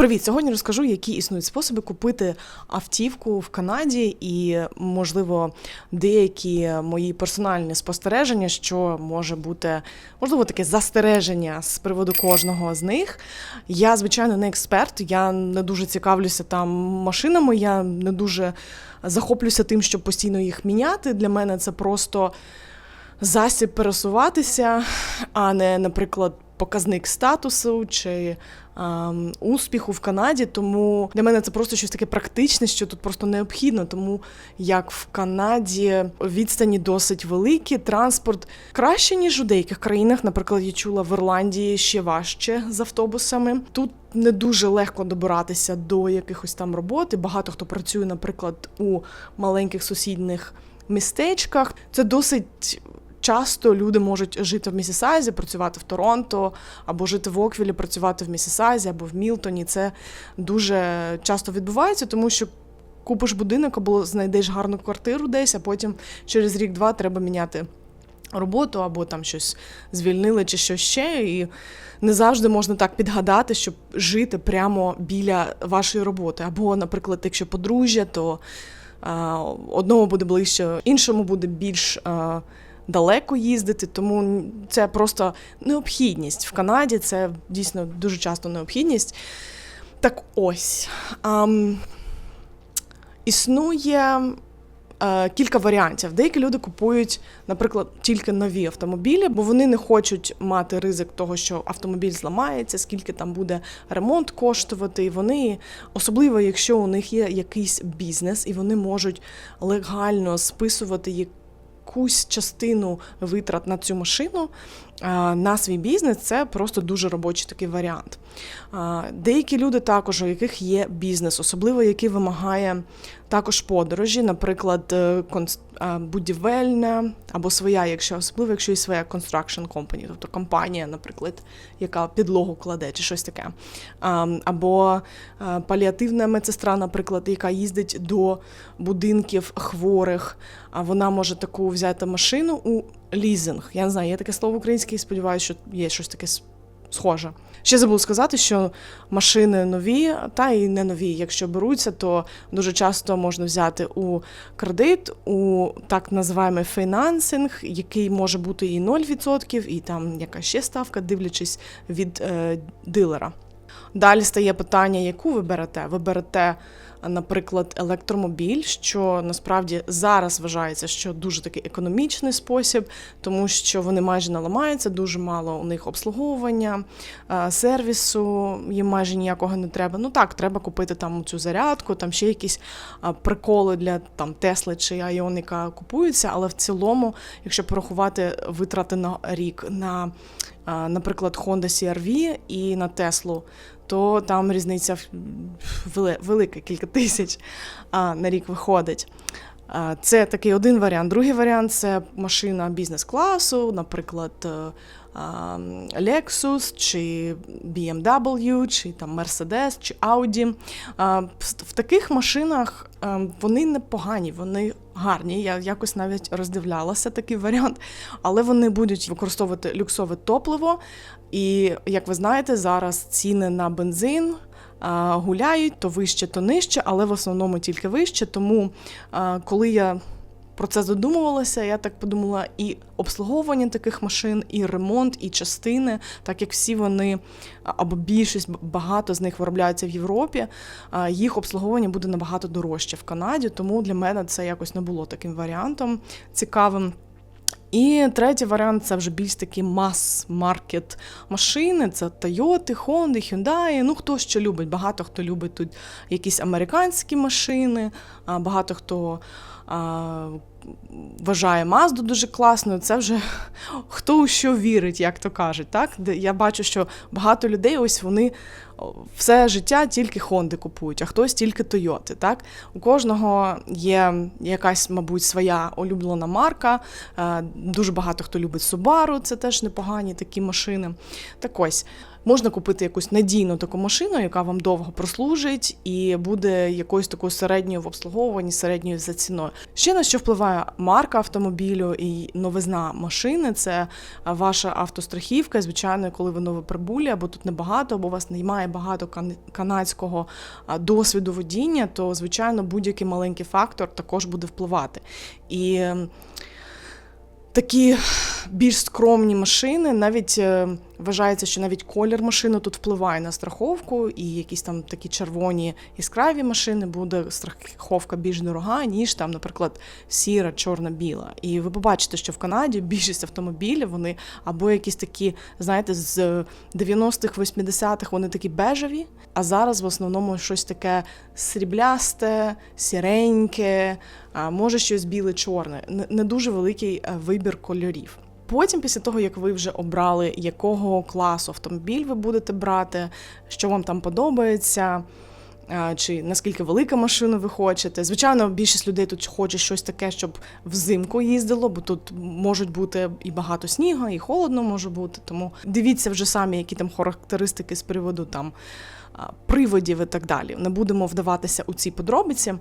Привіт! Сьогодні розкажу, які існують способи купити автівку в Канаді, і, можливо, деякі мої персональні спостереження, що може бути, можливо, таке застереження з приводу кожного з них. Я, звичайно, не експерт, я не дуже цікавлюся там машинами, я не дуже захоплююся тим, щоб постійно їх міняти. Для мене це просто засіб пересуватися, а не, наприклад, показник статусу чи ем, успіху в Канаді. Тому для мене це просто щось таке практичне, що тут просто необхідно. Тому як в Канаді відстані досить великі, транспорт краще, ніж у деяких країнах. Наприклад, я чула в Ірландії ще важче з автобусами. Тут не дуже легко добиратися до якихось там роботи. Багато хто працює, наприклад, у маленьких сусідних містечках. Це досить. Часто люди можуть жити в Місісайзі, працювати в Торонто, або жити в Оквілі, працювати в Місісайзі, або в Мілтоні. Це дуже часто відбувається, тому що купиш будинок або знайдеш гарну квартиру десь, а потім через рік-два треба міняти роботу, або там щось звільнили, чи щось ще. І не завжди можна так підгадати, щоб жити прямо біля вашої роботи. Або, наприклад, якщо подружжя, то а, одному буде ближче, іншому буде більш. А, далеко їздити, тому це просто необхідність в Канаді. Це дійсно дуже часто необхідність. Так ось ем, існує е, кілька варіантів. Деякі люди купують, наприклад, тільки нові автомобілі, бо вони не хочуть мати ризик того, що автомобіль зламається, скільки там буде ремонт коштувати. І вони, особливо, якщо у них є якийсь бізнес, і вони можуть легально списувати якусь частину витрат на цю машину на свій бізнес це просто дуже робочий такий варіант. Деякі люди також, у яких є бізнес, особливо який вимагає також подорожі, наприклад, е, будівельна або своя, якщо особливо, якщо є своя construction company, тобто компанія, наприклад, яка підлогу кладе, чи щось таке. Або паліативна медсестра, наприклад, яка їздить до будинків хворих, вона може таку взяти машину у лізинг. Я не знаю, є таке слово українське, і сподіваюся, що є щось таке схоже. Ще забув сказати, що машини нові, та і не нові. Якщо беруться, то дуже часто можна взяти у кредит, у так називаємо фінансинг, який може бути і 0%, і там яка ще ставка, дивлячись від е, дилера. Далі стає питання, яку ви берете? Ви берете наприклад, електромобіль, що насправді зараз вважається, що дуже такий економічний спосіб, тому що вони майже не ламаються, дуже мало у них обслуговування, сервісу їм майже ніякого не треба. Ну так, треба купити там цю зарядку, там ще якісь приколи для там Тесли чи Айоника купуються, але в цілому, якщо порахувати витрати на рік на, наприклад, Honda CR-V і на Теслу, то там різниця велика, кілька тисяч на рік виходить. Це такий один варіант. Другий варіант це машина бізнес-класу, наприклад, е, Lexus, чи BMW, чи там Mercedes, чи Audi. В таких машинах вони непогані, вони гарні. Я якось навіть роздивлялася такий варіант, але вони будуть використовувати люксове топливо. І як ви знаєте, зараз ціни на бензин. Гуляють то вище, то нижче, але в основному тільки вище. Тому коли я про це задумувалася, я так подумала: і обслуговування таких машин, і ремонт, і частини, так як всі вони або більшість багато з них виробляються в Європі, їх обслуговування буде набагато дорожче в Канаді. Тому для мене це якось не було таким варіантом цікавим. І третій варіант це вже більш такі мас-маркет машини. Це Toyota, Honda, Hyundai, Ну хто що любить. Багато хто любить тут якісь американські машини, багато хто вважає Мазду дуже класною. Це вже хто у що вірить, як то кажуть. Так? Я бачу, що багато людей ось вони все життя тільки Хонди купують, а хтось тільки Тойоти. Так? У кожного є якась, мабуть, своя улюблена марка. Дуже багато хто любить Subaru, це теж непогані такі машини. Так ось. Можна купити якусь надійну таку машину, яка вам довго прослужить, і буде якоюсь такою середньою в обслуговуванні, середньою за ціною. Ще на що впливає марка автомобілю і новизна машини це ваша автострахівка. Звичайно, коли ви новоприбулі, або тут небагато, або у вас немає багато канадського досвіду водіння, то звичайно будь-який маленький фактор також буде впливати. І ем, такі більш скромні машини, навіть е, вважається, що навіть колір машини тут впливає на страховку, і якісь там такі червоні яскраві машини буде страховка більш дорога, ніж там, наприклад, сіра, чорна, біла. І ви побачите, що в Канаді більшість автомобілів вони або якісь такі, знаєте, з 90-х, 80-х вони такі бежеві, а зараз в основному щось таке сріблясте, сіреньке, а може щось біле-чорне. Не- Не дуже великий е, вибір кольорів. Потім, після того, як ви вже обрали, якого класу автомобіль ви будете брати, що вам там подобається, чи наскільки велика машина ви хочете. Звичайно, більшість людей тут хоче щось таке, щоб взимку їздило, бо тут можуть бути і багато снігу, і холодно може бути. Тому дивіться вже самі, які там характеристики з приводу там. Приводів і так далі. Не будемо вдаватися у ці подробиці.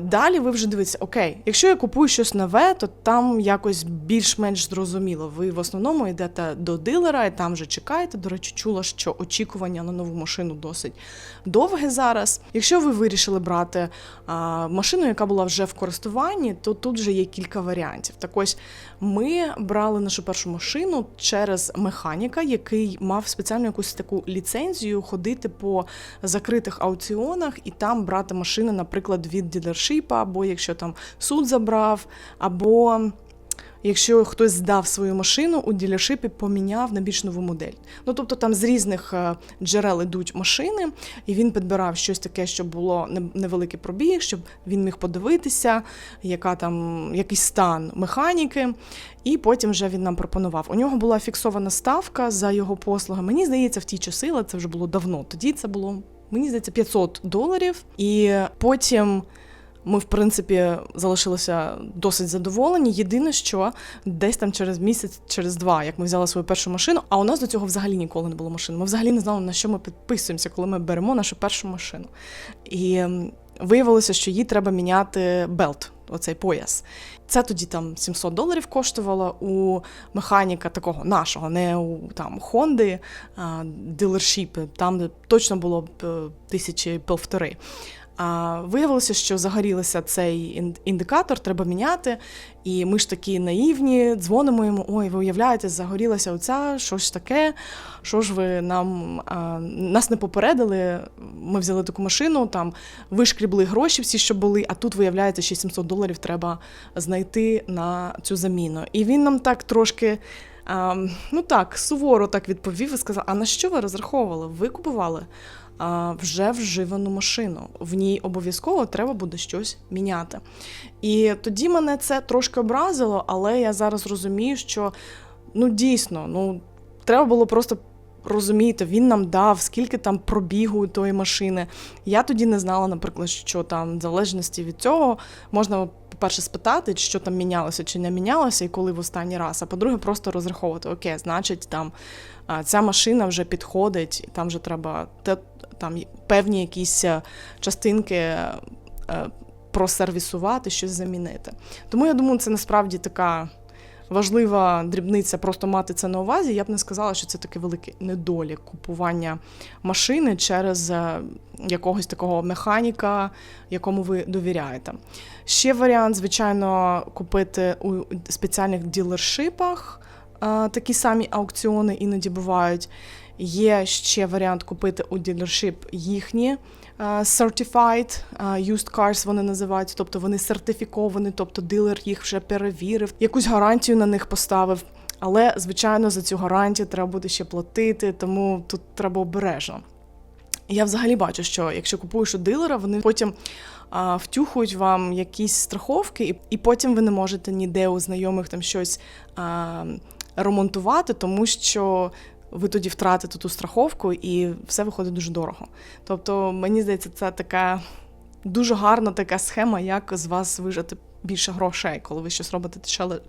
Далі ви вже дивитеся, окей, якщо я купую щось нове, то там якось більш-менш зрозуміло. Ви в основному йдете до дилера і там вже чекаєте. До речі, чула, що очікування на нову машину досить довге зараз. Якщо ви вирішили брати машину, яка була вже в користуванні, то тут вже є кілька варіантів. Так ось ми брали нашу першу машину через механіка, який мав спеціальну якусь таку ліцензію ходити по закритих аукціонах і там брати машини, наприклад, від ділершипа, або якщо там суд забрав, або якщо хтось здав свою машину у ділершипі, поміняв на більш нову модель. Ну тобто там з різних е, джерел ідуть машини, і він підбирав щось таке, щоб було невеликий пробіг, щоб він міг подивитися, яка там якийсь стан механіки. І потім вже він нам пропонував. У нього була фіксована ставка за його послуги. Мені здається, в ті часи, але це вже було давно. Тоді це було, мені здається, 500 доларів. І потім ми, в принципі, залишилися досить задоволені. Єдине, що десь там через місяць, через два, як ми взяли свою першу машину, а у нас до цього взагалі ніколи не було машин. Ми взагалі не знали, на що ми підписуємося, коли ми беремо нашу першу машину. І виявилося, що їй треба міняти белт, оцей пояс. Це тоді там 700 доларів коштувало у механіка такого нашого, не у там Хонди, дилершіпи, там точно було б е, тисячі півтори. А виявилося, що загорілося цей індикатор, треба міняти. І ми ж такі наївні, дзвонимо йому: ой, ви уявляєте, загорілася оця, що ж таке, що ж ви нам а, нас не попередили. Ми взяли таку машину, там вишкрібли гроші всі, що були, а тут, виявляється, ще 700 доларів треба знайти на цю заміну. І він нам так трошки. А, ну так, суворо так відповів і сказав: а на що ви розраховували? Ви купували вже вживану машину. В ній обов'язково треба буде щось міняти. І тоді мене це трошки образило, але я зараз розумію, що ну дійсно, ну треба було просто. Розумієте, він нам дав, скільки там пробігу тої машини. Я тоді не знала, наприклад, що там в залежності від цього можна, по-перше, спитати, що там мінялося чи не мінялося, і коли в останній раз. А по-друге, просто розраховувати, окей, значить, там ця машина вже підходить, там вже треба там певні якісь е, частинки е, просервісувати, щось замінити. Тому я думаю, це насправді така важлива дрібниця просто мати це на увазі. Я б не сказала, що це такий великий недолік купування машини через е, якогось такого механіка, якому ви довіряєте. Ще варіант, звичайно, купити у спеціальних ділершипах. е, Такі самі аукціони іноді бувають. Є ще варіант купити у ділершип їхні е, certified е, used cars вони називаються, тобто вони сертифіковані, тобто дилер їх вже перевірив, якусь гарантію на них поставив. Але, звичайно, за цю гарантію треба буде ще платити, тому тут треба обережно. Я взагалі бачу, що якщо купуєш у дилера, вони потім а, втюхують вам якісь страховки, і, і потім ви не можете ніде у знайомих там щось а, ремонтувати, тому що ви тоді втратите ту страховку і все виходить дуже дорого. Тобто, мені здається, це така дуже гарна така схема, як з вас вижати більше грошей, коли ви щось робите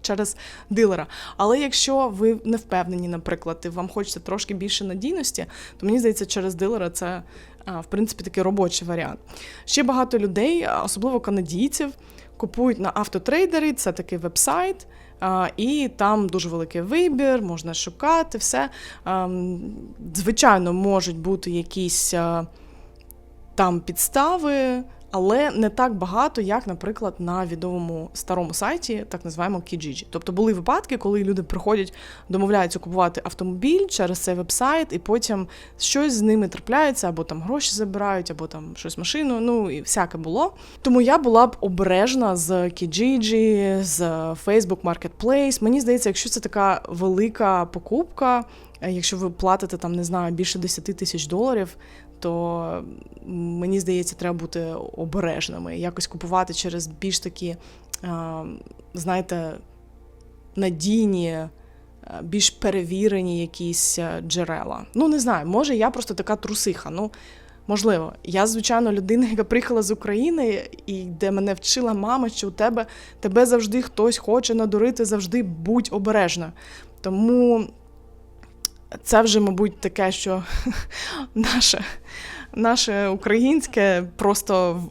через дилера. Але якщо ви не впевнені, наприклад, і вам хочеться трошки більше надійності, то мені здається, через дилера це в принципі такий робочий варіант. Ще багато людей, особливо канадійців, купують на автотрейдері, це такий веб-сайт. І там дуже великий вибір, можна шукати все. Звичайно, можуть бути якісь там підстави, але не так багато, як, наприклад, на відомому старому сайті, так називаємо Kijiji. Тобто були випадки, коли люди приходять, домовляються купувати автомобіль через цей веб-сайт, і потім щось з ними трапляється, або там гроші забирають, або там щось машину. Ну і всяке було. Тому я була б обережна з Kijiji, з Facebook Marketplace. Мені здається, якщо це така велика покупка. е, Якщо ви платите там, не знаю, більше 10 тисяч доларів, то мені здається, треба бути обережними, якось купувати через більш такі, знаєте, надійні, е, більш перевірені якісь е, джерела. Ну, не знаю, може, я просто така трусиха. Ну, можливо, я, звичайно, людина, яка приїхала з України, і де мене вчила мама, що у тебе тебе завжди хтось хоче надурити, завжди будь обережна. Тому це вже, мабуть, таке, що наше, наше українське просто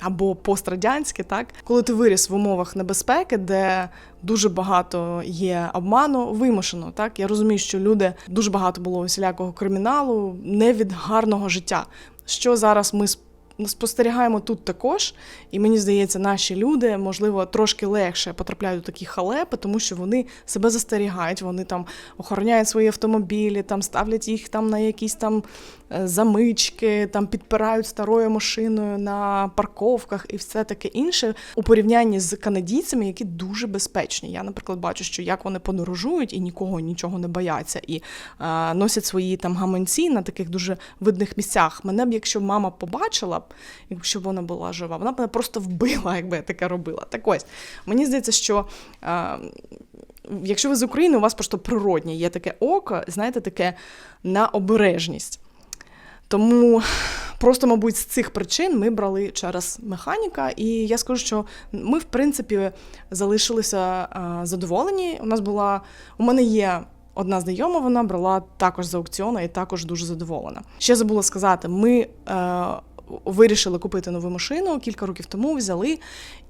або пострадянське, так коли ти виріс в умовах небезпеки, де дуже багато є обману, вимушено. Так я розумію, що люди дуже багато було усілякого криміналу, не від гарного життя. Що зараз ми спостерігаємо тут також, і мені здається, наші люди, можливо, трошки легше потрапляють до такі халепи, тому що вони себе застерігають, вони там охороняють свої автомобілі, там ставлять їх там на якісь там замички, там підпирають старою машиною на парковках і все таке інше у порівнянні з канадійцями, які дуже безпечні. Я, наприклад, бачу, що як вони подорожують і нікого нічого не бояться, і е, носять свої там гаманці на таких дуже видних місцях. Мене б, якщо мама побачила якщо б вона була жива, вона б мене просто вбила, якби я таке робила. Так ось мені здається, що. Е, Якщо ви з України, у вас просто природнє є таке око, знаєте, таке на обережність. Тому просто, мабуть, з цих причин ми брали через механіка, і я скажу, що ми, в принципі, залишилися а, задоволені. У нас була, у мене є. Одна знайома вона брала також з аукціону і також дуже задоволена. Ще забула сказати, ми е, вирішили купити нову машину кілька років тому, взяли.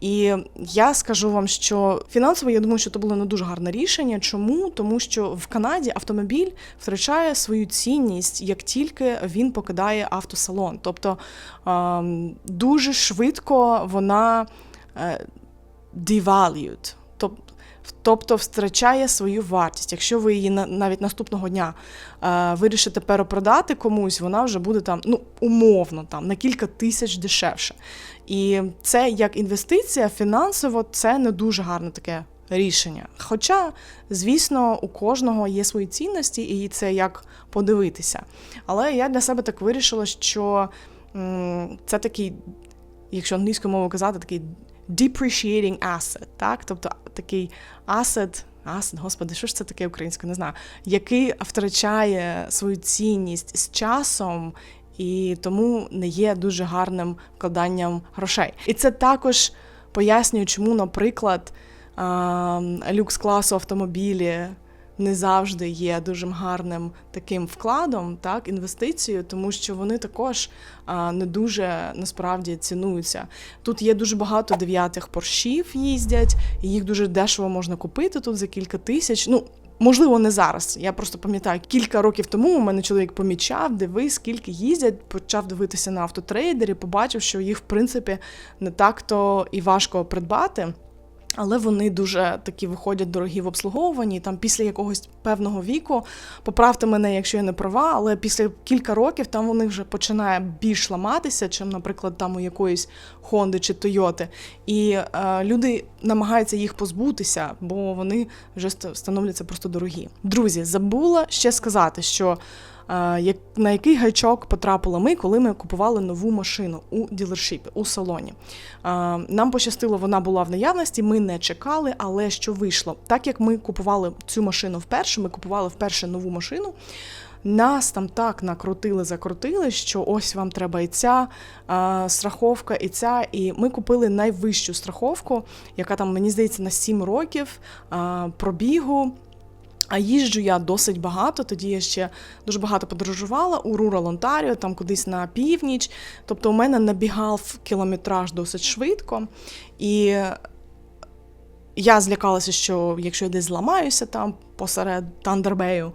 І я скажу вам, що фінансово я думаю, що це було не дуже гарне рішення. Чому? Тому що в Канаді автомобіль втрачає свою цінність, як тільки він покидає автосалон. Тобто ем, дуже швидко вона е, devalued. Тобто втрачає свою вартість. Якщо ви її навіть наступного дня е, вирішите перепродати комусь, вона вже буде там, ну умовно, там на кілька тисяч дешевше. І це як інвестиція фінансово, це не дуже гарне таке рішення. Хоча, звісно, у кожного є свої цінності, і це як подивитися. Але я для себе так вирішила, що це такий, якщо англійською мовою казати, такий depreciating asset, так? Тобто такий asset, asset, господи, що ж це таке українською, не знаю, який втрачає свою цінність з часом. І тому не є дуже гарним вкладанням грошей. І це також пояснює, чому, наприклад, люкс класу автомобілі не завжди є дуже гарним таким вкладом, так, інвестицією, тому що вони також не дуже насправді цінуються. Тут є дуже багато дев'ятих поршів їздять, і їх дуже дешево можна купити тут за кілька тисяч. Ну, Можливо, не зараз. Я просто пам'ятаю, кілька років тому у мене чоловік помічав, дивись, скільки їздять, почав дивитися на автотрейдері, побачив, що їх, в принципі, не так-то і важко придбати. Але вони дуже такі виходять дорогі в обслуговуванні. Там після якогось певного віку, поправте мене, якщо я не права, але після кілька років там вони вже починає більш ламатися, чим, наприклад, там у якоїсь Хонди чи Тойоти. І е, люди намагаються їх позбутися, бо вони вже ст- становляться просто дорогі. Друзі, забула ще сказати, що. На який гачок потрапили ми, коли ми купували нову машину у ділершіпі, у салоні. Нам пощастило, вона була в наявності, ми не чекали, але що вийшло? Так як ми купували цю машину вперше, ми купували вперше нову машину, нас там так накрутили, закрутили, що ось вам треба і ця а, страховка, і ця. І ми купили найвищу страховку, яка там, мені здається, на 7 років а, пробігу. А їжджу я досить багато. Тоді я ще дуже багато подорожувала у Рурал Онтаріо, там кудись на північ. Тобто у мене набігав кілометраж досить швидко. І я злякалася, що якщо я десь зламаюся там посеред Тандербею,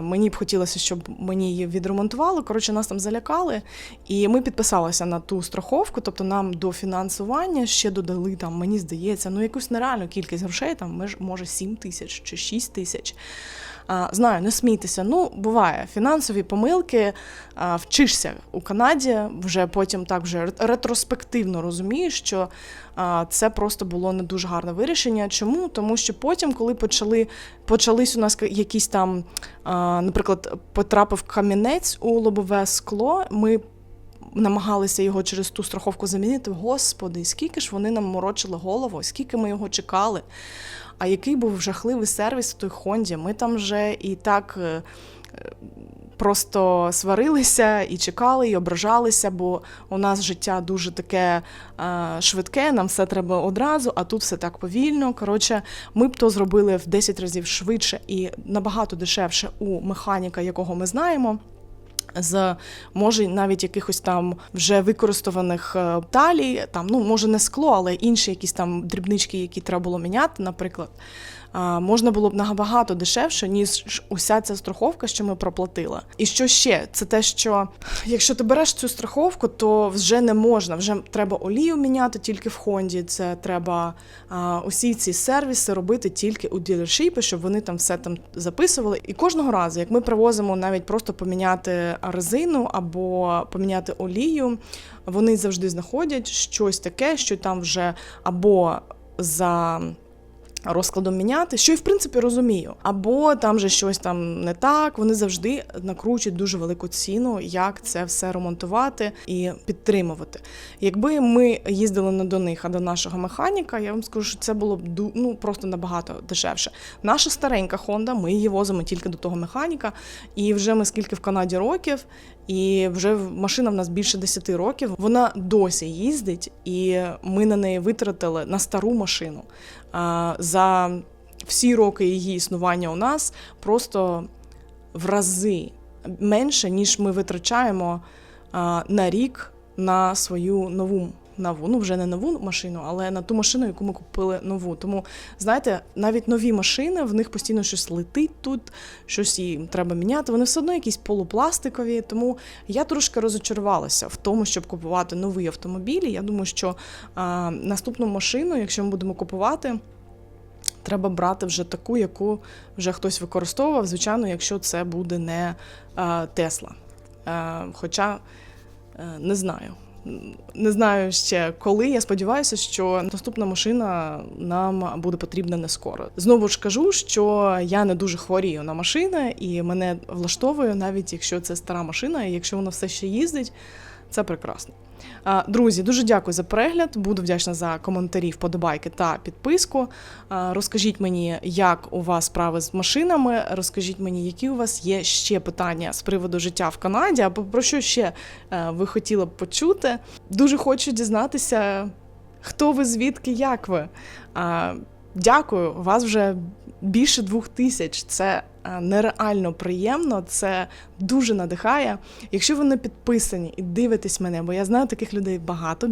мені б хотілося, щоб мені її відремонтували. Коротше, нас там залякали, і ми підписалися на ту страховку. Тобто нам до фінансування ще додали там, мені здається, ну якусь нереальну кількість грошей, там може 7 тисяч чи 6 тисяч. Знаю, не смійтеся. Ну, буває фінансові помилки. Вчишся у Канаді, вже потім так вже ретроспективно розумієш, що це просто було не дуже гарне вирішення. Чому? Тому що потім, коли почали почались у нас якісь там, наприклад, потрапив камінець у лобове скло, ми. Намагалися його через ту страховку замінити. Господи, скільки ж вони нам морочили голову, скільки ми його чекали. А який був жахливий сервіс у той Хонді. Ми там вже і так е, е, просто сварилися і чекали, і ображалися, бо у нас життя дуже таке е, швидке, нам все треба одразу, а тут все так повільно. Коротше, ми б то зробили в 10 разів швидше і набагато дешевше у механіка, якого ми знаємо з може навіть якихось там вже використаних е, талій, там ну може не скло, але інші якісь там дрібнички, які треба було міняти, наприклад. Можна було б набагато дешевше, ніж уся ця страховка, що ми проплатили. І що ще? Це те, що якщо ти береш цю страховку, то вже не можна. Вже треба олію міняти тільки в Хонді. Це треба а, усі ці сервіси робити тільки у ділершіпі, щоб вони там все там записували. І кожного разу, як ми привозимо навіть просто поміняти резину або поміняти олію, вони завжди знаходять щось таке, що там вже або за розкладом міняти, що і в принципі розумію. Або там же щось там не так. Вони завжди накручують дуже велику ціну, як це все ремонтувати і підтримувати. Якби ми їздили не до них, а до нашого механіка, я вам скажу, що це було б ну, просто набагато дешевше. Наша старенька Honda, ми її возимо тільки до того механіка, і вже ми скільки в Канаді років. І вже машина в нас більше 10 років. Вона досі їздить, і ми на неї витратили на стару машину. За всі роки її існування у нас просто в рази менше, ніж ми витрачаємо на рік на свою нову. Нову, ну вже не нову машину, але на ту машину, яку ми купили нову. Тому знаєте, навіть нові машини, в них постійно щось летить тут, щось їм треба міняти. Вони все одно якісь полупластикові. Тому я трошки розочарувалася в тому, щоб купувати нові автомобілі. Я думаю, що а, наступну машину, якщо ми будемо купувати, треба брати вже таку, яку вже хтось використовував. Звичайно, якщо це буде не Тесла. Хоча е, не знаю. Не знаю ще коли. Я сподіваюся, що наступна машина нам буде потрібна не скоро. Знову ж кажу, що я не дуже хворію на машини, і мене влаштовує, навіть якщо це стара машина, і якщо вона все ще їздить, це прекрасно. А, Друзі, дуже дякую за перегляд. Буду вдячна за коментарі, вподобайки та підписку. Розкажіть мені, як у вас справи з машинами. Розкажіть мені, які у вас є ще питання з приводу життя в Канаді, або про що ще е, ви хотіли б почути. Дуже хочу дізнатися, хто ви, звідки, як ви. Дякую, вас вже більше двох тисяч. Це е, нереально приємно, це дуже надихає. Якщо ви не підписані і дивитесь мене, бо я знаю таких людей багато,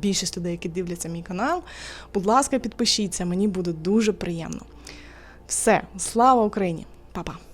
більшість людей, які дивляться мій канал. Будь ласка, підпишіться, мені буде дуже приємно. Все, слава Україні, Па-па!